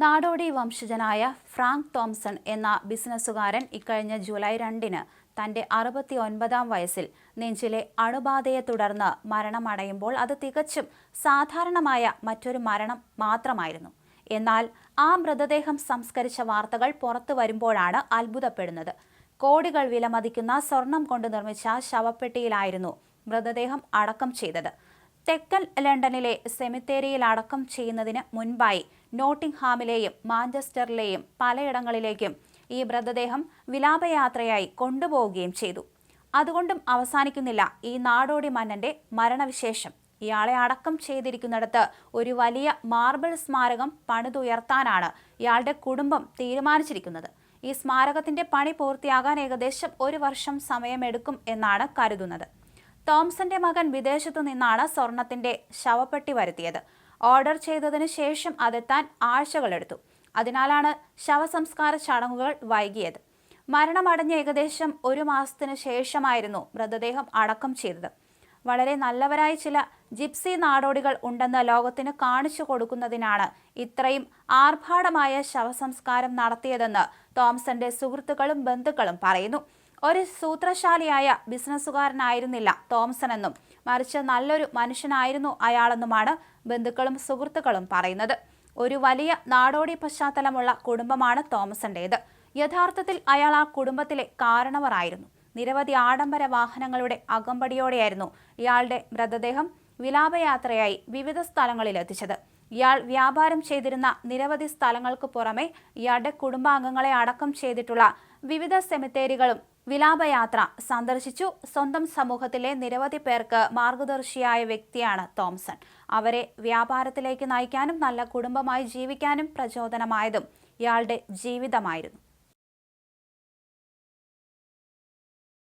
നാടോടി വംശജനായ Frank Thomson എന്ന ബിസിനസ്സുകാരൻ ഇക്കഴിഞ്ഞ ജൂലൈ രണ്ടിന് തന്റെ അറുപത്തി ഒൻപതാം വയസ്സിൽ നെഞ്ചിലെ അണുബാധയെ തുടർന്ന് മരണമടയുമ്പോൾ അത് തികച്ചും സാധാരണമായ മറ്റൊരു മരണം മാത്രമായിരുന്നു. എന്നാൽ ആ മൃതദേഹം സംസ്കരിച്ച വാർത്തകൾ പുറത്തു വരുമ്പോഴാണ് അത്ഭുതപ്പെടുന്നത്. കോടികൾ വിലമതിക്കുന്ന സ്വർണം കൊണ്ട് നിർമ്മിച്ച ശവപ്പെട്ടിയിലായിരുന്നു മൃതദേഹം അടക്കം ചെയ്തത്. തെക്കൻ ലണ്ടനിലെ സെമിത്തേരിയിൽ അടക്കം ചെയ്യുന്നതിന് മുൻപായി നോട്ടിംഗ്ഹാമിലെയും മാഞ്ചസ്റ്ററിലെയും പലയിടങ്ങളിലേക്കും ഈ മൃതദേഹം വിലാപയാത്രയായി കൊണ്ടുപോവുകയും ചെയ്തു. അതുകൊണ്ടും അവസാനിക്കുന്നില്ല ഈ നാടോടി മന്നന്റെ മരണവിശേഷം. ഇയാളെ അടക്കം ചെയ്തിരിക്കുന്നിടത്ത് ഒരു വലിയ മാർബിൾ സ്മാരകം പണിതുയർത്താനാണ് ഇയാളുടെ കുടുംബം തീരുമാനിച്ചിരിക്കുന്നത്. ഈ സ്മാരകത്തിന്റെ പണി പൂർത്തിയാകാൻ ഏകദേശം ഒരു വർഷം സമയമെടുക്കും എന്നാണ് കരുതുന്നത്. തോംസന്റെ മകൻ വിദേശത്തു നിന്നാണ് സ്വർണത്തിന്റെ ശവപ്പെട്ടി വരുത്തിയത്. ഓർഡർ ചെയ്തതിനു ശേഷം അതെത്താൻ ആഴ്ചകളെടുത്തു അതിനാലാണ് ശവസംസ്കാര ചടങ്ങുകൾ വൈകിയത്. മരണമടഞ്ഞ ഏകദേശം ഒരു മാസത്തിനു ശേഷമായിരുന്നു മൃതദേഹം അടക്കം ചെയ്തത്. വളരെ നല്ലവരായ ചില ജിപ്സി നാടോടികൾ ഉണ്ടെന്ന് ലോകത്തിന് കാണിച്ചു കൊടുക്കുന്നതിനാണ് ഇത്രയും ആർഭാടമായ ശവസംസ്കാരം നടത്തിയതെന്ന് തോംസന്റെ സുഹൃത്തുക്കളും ബന്ധുക്കളും പറയുന്നു. ഒരു സൂത്രശാലിയായ ബിസിനസ്സുകാരനായിരുന്നില്ല തോംസൺ എന്നും മറിച്ച് നല്ലൊരു മനുഷ്യനായിരുന്നു അയാളെന്നുമാണ് ബന്ധുക്കളും സുഹൃത്തുക്കളും പറയുന്നത്. ഒരു വലിയ നാടോടി പശ്ചാത്തലമുള്ള കുടുംബമാണ് തോമസിന്റേത് യഥാർത്ഥത്തിൽ അയാൾ ആ കുടുംബത്തിലെ കാരണവറായിരുന്നു. നിരവധി ആഡംബര വാഹനങ്ങളുടെ അകമ്പടിയോടെയായിരുന്നു ഇയാളുടെ മൃതദേഹം വിലാപയാത്രയായി വിവിധ സ്ഥലങ്ങളിൽ എത്തിച്ചത് ഇയാൾ വ്യാപാരം ചെയ്തിരുന്ന നിരവധി സ്ഥലങ്ങൾക്ക് പുറമെ ഇയാളുടെ കുടുംബാംഗങ്ങളെ അടക്കം ചെയ്തിട്ടുള്ള വിവിധ സെമിത്തേരികളും വിലാപയാത്ര സന്ദർശിച്ചു. സ്വന്തം സമൂഹത്തിലെ നിരവധി പേർക്ക് മാർഗദർശിയായ വ്യക്തിയാണ് തോംസൺ. അവരെ വ്യാപാരത്തിലേക്ക് നയിക്കാനും നല്ല കുടുംബമായി ജീവിക്കാനും പ്രചോദനമായതും ഇയാളുടെ ജീവിതമായിരുന്നു.